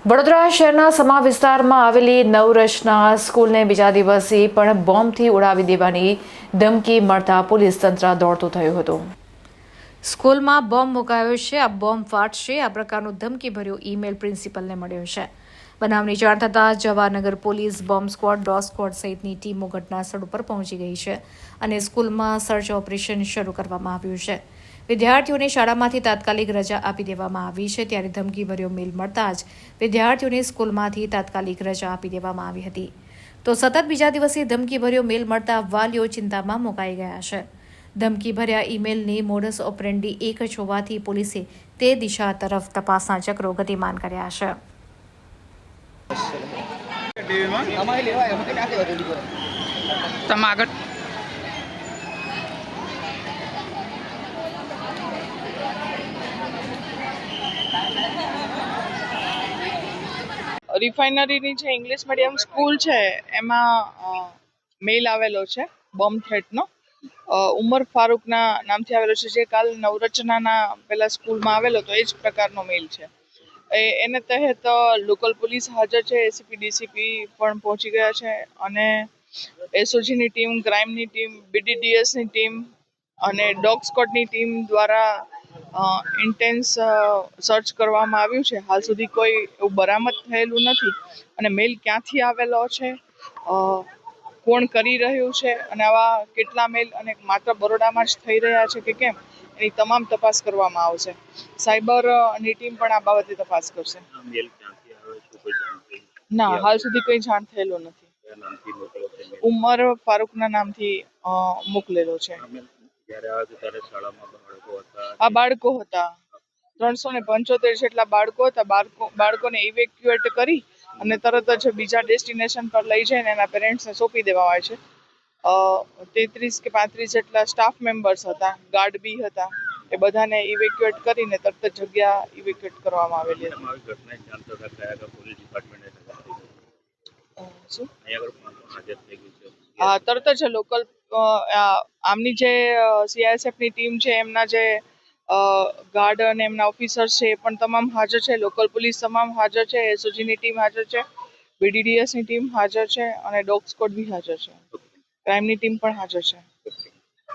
વડોદરા શહેરના સમા વિસ્તારમાં આવેલી નવરચના સ્કૂલને બીજા દિવસે પણ બોમ્બથી ઉડાવી દેવાની ધમકી મળતા પોલીસ તંત્ર દોડતું થયું હતું. સ્કૂલમાં બોમ્બ મુકાયો છે, આ બોમ્બ ફાટશે, આ પ્રકારનો ધમકીભર્યો ઈમેલ પ્રિન્સિપલને મળ્યો છે. બનાવની જાણ થતાં Jawanagar police bomb squad dog squad સહિતની ટીમો ઘટના સ્થળ ઉપર પહોંચી ગઈ છે અને સ્કૂલમાં સર્ચ ઓપરેશન શરૂ કરવામાં આવ્યું છે. વિદ્યાર્થીઓને શાળામાંથી તાત્કાલિક રજા આપી દેવામાં આવી છે. ત્યારે ધમકીભર્યો મેલ મળતા જ વિદ્યાર્થીઓને સ્કૂલમાંથી તાત્કાલિક રજા આપી દેવામાં આવી હતી. તો સતત બીજા દિવસે ધમકીભર્યો મેલ મળતા વાલીઓ ચિંતામાં મુકાઈ ગયા છે. ધમકીભર્યા ઈમેલની મોડસ ઓપરેન્ડી એક જ હોવાથી પોલીસે તે દિશા તરફ તપાસના ચક્રો ગતિમાન કર્યા છે. રિફાઇનરીની જે ઇંગ્લિશ મીડિયમ સ્કૂલ છે, એમાં મેલ આવેલો છે બોમ્બ થ્રેટનો ઉમર ફારૂકના નામથી આવેલો છે, જે કાલ નવરચનાના પહેલાં સ્કૂલમાં આવેલો તો એ જ પ્રકારનો મેલ છે. એ, એને તહેત લોકલ પોલીસ હાજર છે, એસીપી, ડીસીપી પણ પહોંચી ગયા છે અને એસઓજીની ટીમ, ક્રાઇમની ટીમ, બીડીડીએસની ટીમ અને ડોગ સ્કોટની ટીમ દ્વારા ઇન્ટેન્સ સર્ચ કરવામાં આવ્યું છે. હાલ સુધી કોઈ એવું બરામદ થયેલું નથી અને મેલ ક્યાંથી આવેલો છે? કોણ કરી રહ્યું છે અને આવા કેટલા મેલ અને માત્ર બરોડામાં જ થઈ રહ્યા છે કે કેમ એની તમામ તપાસ કરવામાં આવશે. સાયબરની ટીમ પણ આ બાબતે તપાસ કરશે. ના હાલ સુધી કંઈ જાણ થયેલું નથી. ઉમર ફારૂકના નામથી મોકલેલો છે. આ બાળકો હતા ત્રણસો ને પંચોતેર જેટલા બાળકો હતા. બાળકો બાળકોને ઇવેક્યુએટ કરી અને તરત જ બીજા ડેસ્ટિનેશન પર લઈ જઈને એના પેરેન્ટ્સને સોંપી દેવામાં આવે છે. તેત્રીસ કે પાંત્રીસ જેટલા સ્ટાફ મેમ્બર્સ હતા ગાર્ડ બી હતા એ બધાને ઇવેક્યુએટ કરીને તરત જ જગ્યા ઇવેક્યુએટ કરવામાં આવેલી હતી. આ તરત જ લોકલ આમની જે સીઆઈએસએફની ટીમ છે એમના જે ગાર્ડ અને એમના ઓફિસર છે એ પણ તમામ હાજર છે. લોકલ પોલીસ તમામ હાજર છે. એસઓજીની ટીમ હાજર છે. બીડીડીએસની ટીમ હાજર છે અને ડોગ સ્કોડ બી હાજર છે. ક્રાઇમની ટીમ પણ હાજર છે.